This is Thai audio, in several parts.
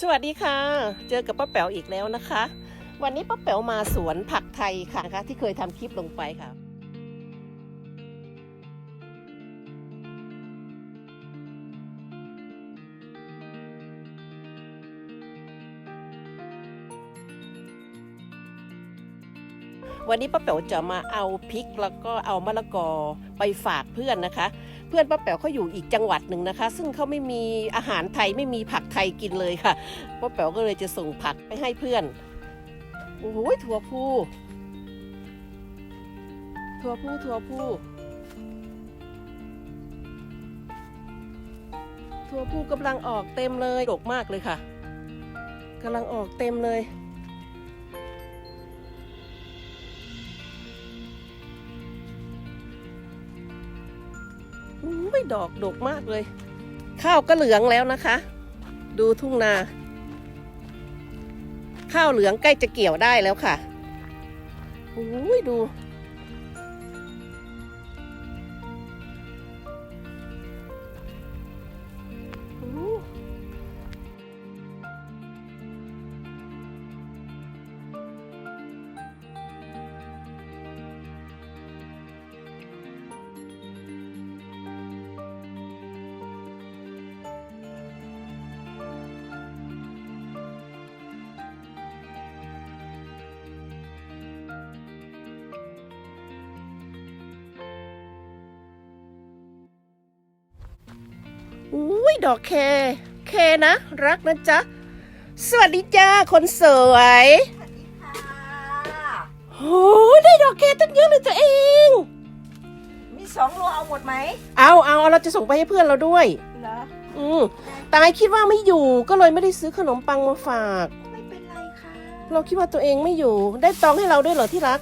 สวัสดีค่ะ เจอกับป้าแป๋วอีกแล้วนะคะ วันนี้ป้าแป๋วมาสวนผักไทยค่ะนะคะที่เคยทำคลิปลงไปค่ะ วันนี้ป้าแป๋วจะมาเอาพริกแล้วก็เอามะละกอไปฝากเพื่อนนะคะ เพื่อนป้าแป๋วเขาอยู่อีกจังหวัดหนึ่งนะคะ ซึ่งเขาไม่มีอาหารไทยไม่มีผักไทยกินเลยค่ะป้าแป๋วก็เลยจะส่งผักไปให้เพื่อนโอ้โหถั่วพูถั่วพูถั่วพูถั่วพูกำลังออกเต็มเลยดกมากเลยค่ะกำลังออกเต็มเลย ยดอกดกมากเลย ข้าวก็เหลืองแล้วนะคะ ดูทุ่งนา ข้าวเหลืองใกล้จะเกี่ยวได้แล้วค่ะอุ้ยดู ดอกแคแคนะ รักนะจ๊ะ สวัสดีจ้า คนสวยสวัสดีค่ะโอ้ได้ดอกแคตั้งเยอะเลยตัวเอง มีสองโลเอาหมดไหม เอาเอาเราจะส่งไปให้เพื่อนเราด้วย เหรอ อืมตายคิดว่าไม่อยู่ก็เลยไม่ได้ซื้อขนมปังมาฝาก ไม่เป็นไรค่ะ เราคิดว่าตัวเองไม่อยู่ ได้ตองให้เราด้วยเหรอที่รัก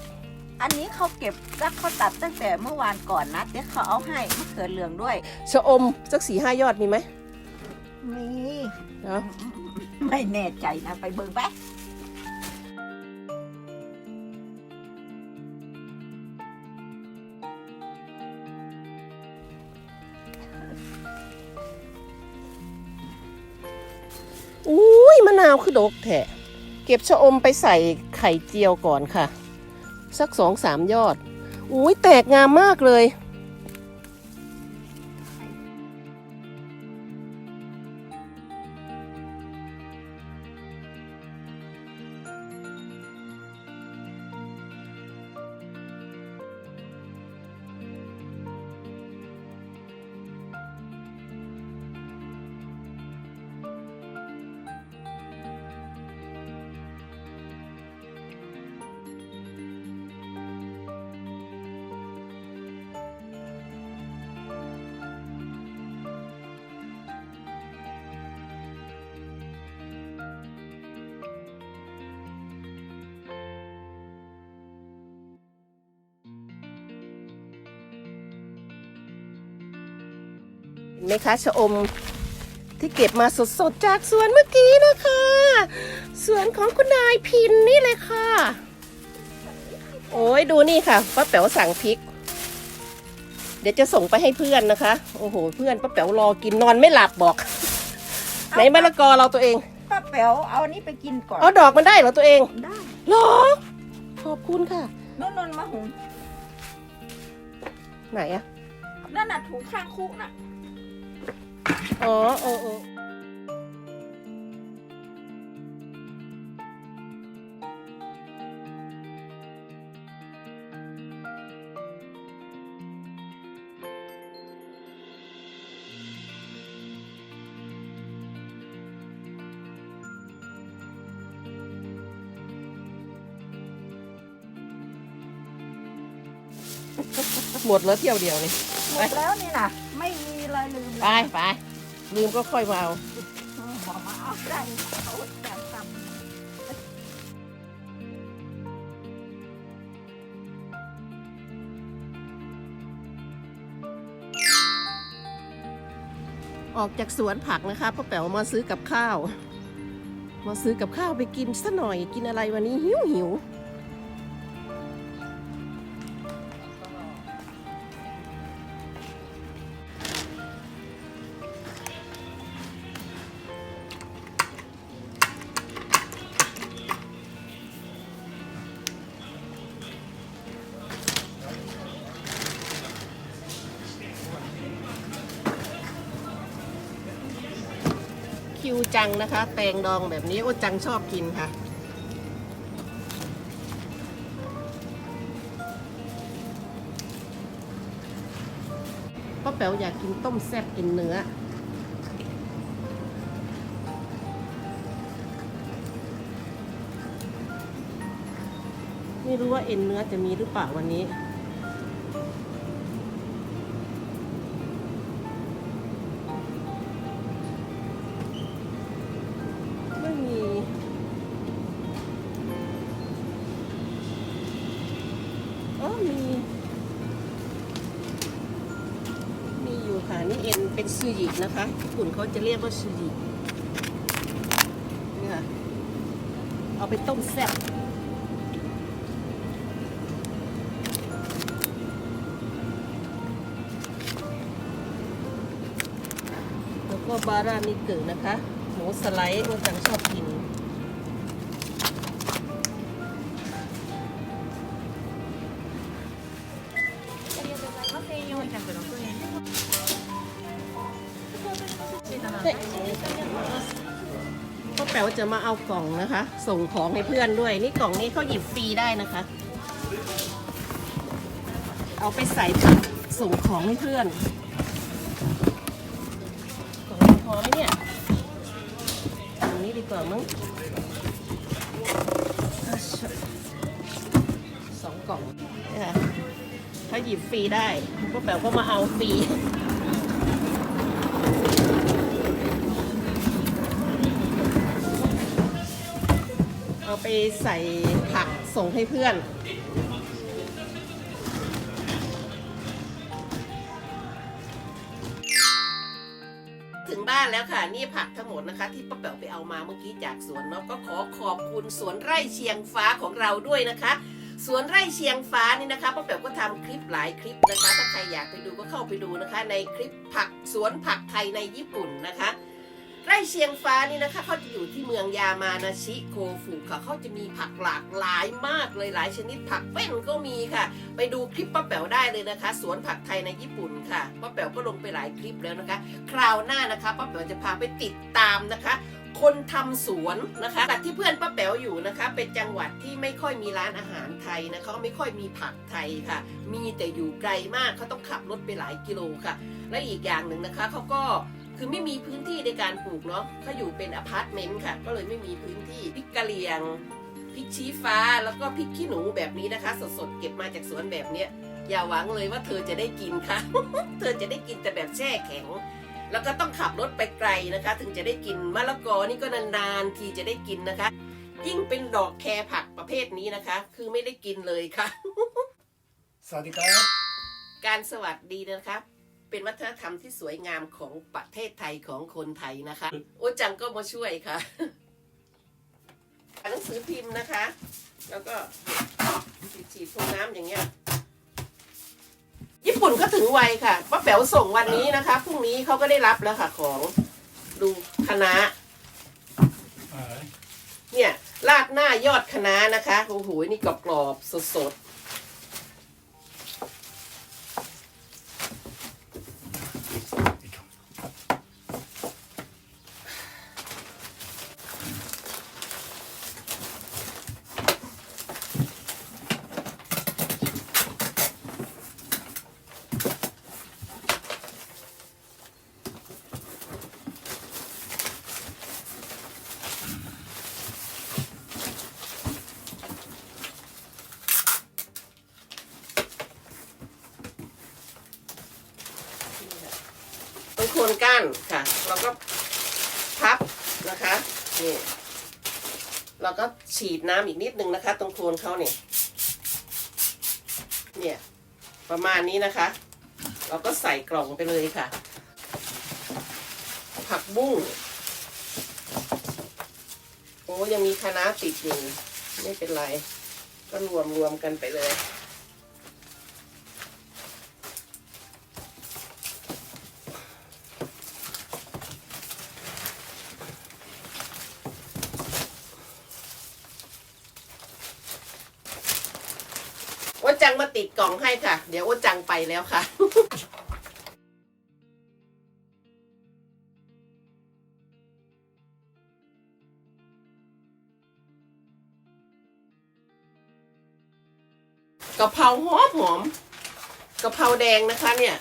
อันนี้เขาเก็บรักเขาตัดตั้งแต่เมื่อวานก่อนนะ เดี๋ยวเขาเอาให้มะเขือเหลืองด้วย ชะอมสักสี่ห้ายอดมีไหม มีเนาะไม่แน่ใจนะไปเบิ่งไปอุ้ยมะนาวคือดกแถะเก็บชะอมไปใส่ไข่เจียวก่อนค่ะ สักสองสามยอด อุ้ยแตกงามมากเลย เห็นไหมคะชะอมที่เก็บมาสดๆจากสวนเมื่อกี้นะคะ สวนของคุณนายพินนี่เลยค่ะ โอ้ยดูนี่ค่ะป้าแป๋วสั่งพริก เดี๋ยวจะส่งไปให้เพื่อนนะคะ โอ้โห เพื่อนป้าแป๋วรอกินนอนไม่หลับบอก ไหนมะละกอเราตัวเองป้าแป๋วเอาอันนี้ไปกินก่อนเอาดอกมันได้เหรอตัวเองได้เหรอขอบคุณค่ะนุ่นนนมาหุงไหนอะนั่นน่ะถุงข้างคุกน่ะ อ๋อเออเออหมดแล้วเที่ยวเดียวนี่ หมดแล้วนี่น่ะไม่มี อะไรลืมไปไปลืมก็ค่อยมาเอาหมอมาเอาได้เขาอยากทำ ออกจากสวนผักนะคะป้าแป๋วมาซื้อกับข้าว มาซื้อกับข้าวไปกินซะหน่อยกินอะไรวันนี้หิวหิว ยูจังนะคะแตงดองแบบนี้โอจังชอบกินค่ะ ป้าแป๋วอยากกินต้มแซ่บกินเนื้อ ไม่รู้ว่าเอ็นเนื้อจะมีหรือเปล่าวันนี้ เอ็นเป็นซูยินะคะญี่ปุ่นเขาจะเรียกว่าซูยินี่ค่ะเอาไปต้มแซ่บแล้วก็บารานิเกะนะคะ หมูสไลด์โอจังชอบกิน ป้าจะมาเอากล่องนะคะ ส่งของให้เพื่อนด้วย นี่กล่องนี้เขาหยิบฟรีได้นะคะ เอาไปใส่ถังส่งของให้เพื่อนกล่องนี้พอไหมเนี่ยกล่องนี้ดีกว่ามั้งสองกล่องเนี่ยค่ะเขาหยิบฟรีได้ป้าแป๋วก็มาเอาฟรี เอาไปใส่ผักส่งให้เพื่อนถึงบ้านแล้วค่ะ นี่ผักทั้งหมดนะคะ ที่ป้าแป๋วไปเอามาเมื่อกี้จากสวนเนาะก็ขอขอบคุณสวนไร่เชียงฟ้าของเราด้วยนะคะ สวนไร่เชียงฟ้านี่นะคะป้าแป๋วก็ทำคลิปหลายคลิปนะคะ ถ้าใครอยากไปดูก็เข้าไปดูนะคะ ในคลิปผักสวนผักไทยในญี่ปุ่นนะคะ ไร่เชียงฟ้านี่นะคะเขาจะอยู่ที่เมืองยามานาชิโกฟุค่ะเขาจะมีผักหลากหลายมากเลยหลายชนิดผักเป็นก็มีค่ะ ไปดูคลิปป้าแป๋วได้เลยนะคะ สวนผักไทยในญี่ปุ่นค่ะป้าแป๋วก็ลงไปหลายคลิปแล้วนะคะ คราวหน้านะคะป้าแป๋วจะพาไปติดตามนะคะ คนทำสวนนะคะจากที่เพื่อนป้าแป๋วอยู่นะคะ เป็นจังหวัดที่ไม่ค่อยมีร้านอาหารไทยนะเขาไม่ค่อยมีผักไทยค่ะ มีแต่อยู่ไกลมากเขาต้องขับรถไปหลายกิโลค่ะ และอีกอย่างหนึ่งนะคะเขาก็ คือไม่มีพื้นที่ในการปลูกเนาะเขาอยู่เป็นอพาร์ตเมนต์ค่ะ ก็เลยไม่มีพื้นที่พริกกะเหรี่ยงพริกชี้ฟ้าแล้วก็พริกขี้หนูแบบนี้นะคะ สดๆเก็บมาจากสวนแบบเนี้ยอย่าหวังเลยว่าเธอจะได้กินค่ะ เธอจะได้กินแต่แบบแช่แข็ง แล้วก็ต้องขับรถไปไกลนะคะ ถึงจะได้กินมะละกอนี่ก็นานๆทีจะได้กินนะคะ ยิ่งเป็นดอกแครผักประเภทนี้นะคะ คือไม่ได้กินเลยค่ะ สวัสดีครับ การสวัสดีนะครับ เป็นวัฒนธรรมที่สวยงามของประเทศไทยของคนไทยนะคะ โอจังก็มาช่วยค่ะหนังสือพิมพ์นะคะ แล้วก็ฉีดๆพรมน้ำอย่างเงี้ยญี่ปุ่นก็ถึงไวค่ะป้าแป๋วส่งวันนี้นะคะพรุ่งนี้เขาก็ได้รับแล้วค่ะของดูคณะเนี่ยราดหน้ายอดคะน้านะคะโอ้โหนี่กรอบๆสดๆตรงโคนก้านค่ะ เราก็พับ นะคะนี่เราก็ฉีดน้ำอีกนิดนึงนะคะ ตรงโคนเขาเนี่ยเนี่ยประมาณนี้นะคะ เราก็ใส่กล่องไปเลยค่ะ ผักบุ้งโอ้ยังมีคะน้าติดอยู่ ไม่เป็นไร ก็รวมรวมกันไปเลย จังมาติดกล่องให้ค่ะ เดี๋ยวโอ้จังไปแล้วค่ะกะเพราหอมหอมกะเพราแดงนะคะเนี่ย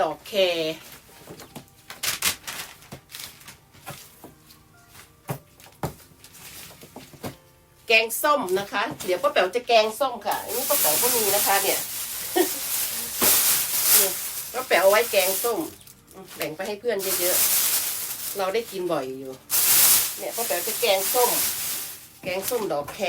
ดอกแครแกงส้มนะคะ เดี๋ยวป้าแป๋วจะแกงส้มค่ะ อันนี้ป้าแป๋วก็มีนะคะ เนี่ยนี่ป้าแป๋วเอาไว้แกงส้มอืมแบ่งไปให้เพื่อนเยอะๆ เราได้กินบ่อยอยู่ เนี่ยป้าแป๋วจะแกงส้ม แกงส้มดอกแคร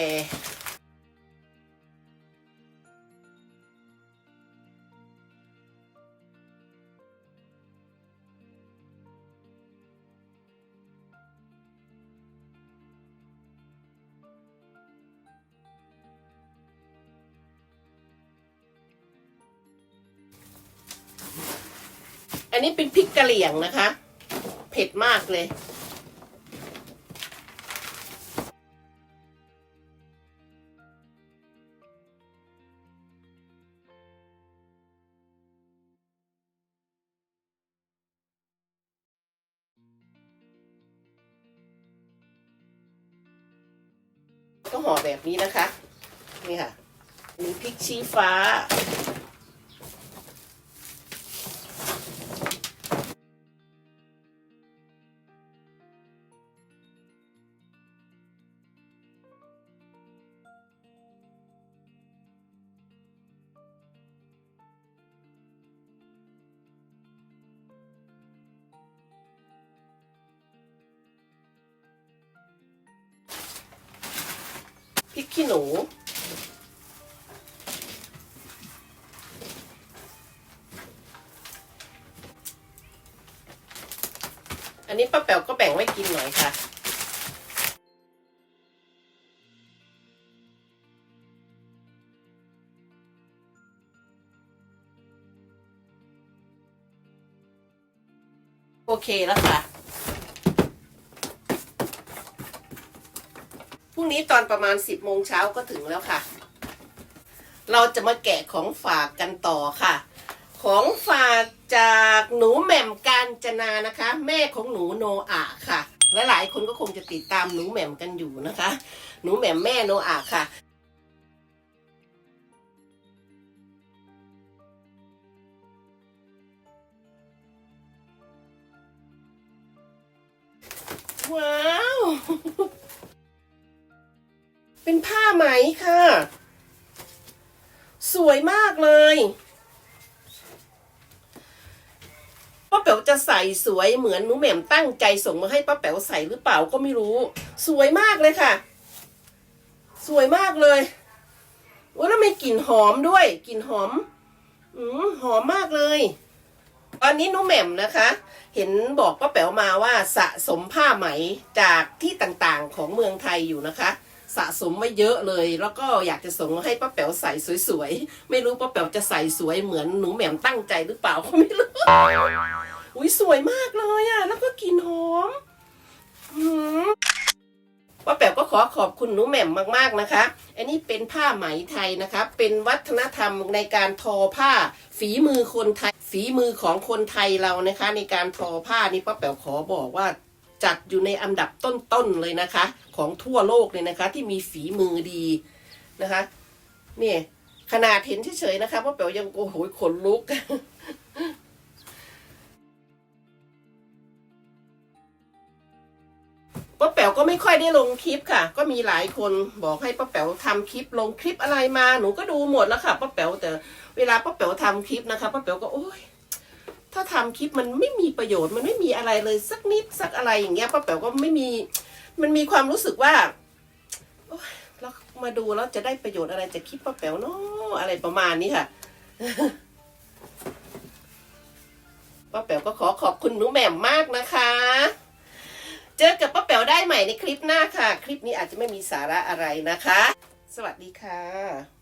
นนี้เป็นพริกกะเหรี่ยงนะคะ เผ็ดมากเลยก็ห่อแบบนี้นะคะ นี่ค่ะมีพริกชี้ฟ้า ริกขี้หนู อันนี้ป้าแป๋วก็แบ่งไว้กินหน่อยค่ะโอเคแล้วค่ะ รุ่งนี้ตอนประมาณ 10โมงเช้าก็ถึงแล้วค่ะ เราจะมาแกะของฝากกันต่อค่ะ ของฝากจากหนูแหม่มกาญจนานะคะ แม่ของหนูโนอาค่ะและหลายคนก็คงจะติดตามหนูแหม่มกันอยู่นะคะ หนูแหม่มแม่โนอาค่ะว้าว เป็นผ้าไหมค่ะ สวยมากเลยป้าแป๋วจะใส่สวยเหมือนหนูแหม่มตั้งใจส่งมาให้ป้าแป๋วใส่หรือเปล่าก็ไม่รู้ สวยมากเลยค่ะ สวยมากเลยโอ้แล้วมีกลิ่นหอมด้วยกลิ่นหอม อืมหอมมากเลย ตอนนี้หนุแหม่มนะคะ เห็นบอกป้าแป๋วมาว่าสะสมผ้าไหมจากที่ต่างๆของเมืองไทยอยู่นะคะ สะสมไว้เยอะเลย แล้วก็อยากจะส่งให้ป้าแป๋วใส่สวยๆ ไม่รู้ป้าแป๋วจะใส่สวยเหมือนหนูแหม่มตั้งใจหรือเปล่าก็ไม่รู้ อุ้ยสวยมากเลยอะ แล้วก็กลิ่นหอมหืมป้าแป๋วก็ขอขอบคุณหนูแหม่มมากๆนะคะ อันนี้เป็นผ้าไหมไทยนะคะ เป็นวัฒนธรรมในการทอผ้า ฝีมือคนไทย ฝีมือของคนไทยเรานะคะ ในการทอผ้านี่ป้าแป๋วขอบอกว่า จัดอยู่ในอันดับต้นๆเลยนะคะ ของทั่วโลกเลยนะคะ ที่มีฝีมือดีนะคะนี่ขนาดเห็นเฉยๆนะคะป้าแป๋วยังโอ้โหขนลุกป้าแป๋วก็ไม่ค่อยได้ลงคลิปค่ะ ก็มีหลายคนบอกให้ป้าแป๋วทำคลิปลงคลิปอะไรมาหนูก็ดูหมดแล้วค่ะป้าแป๋วแต่เวลาป้าแป๋วทำคลิปนะคะป้าแป๋วก็โอ๊ย ถ้าทำคลิปมันไม่มีประโยชน์มันไม่มีอะไรเลยสักนิดสักอะไรอย่างเงี้ยป้าแป๋วก็ไม่มี มันมีความรู้สึกว่าโอ๊ยแล้วมาดูแล้วจะได้ประโยชน์อะไรจากคลิปป้าแป๋วเนาะอะไรประมาณนี้ค่ะป้าแป๋วก็ขอขอบคุณหนูแหม่มมากนะคะ เจอกับป้าแป๋วได้ใหม่ในคลิปหน้าค่ะ คลิปนี้อาจจะไม่มีสาระอะไรนะคะ สวัสดีค่ะ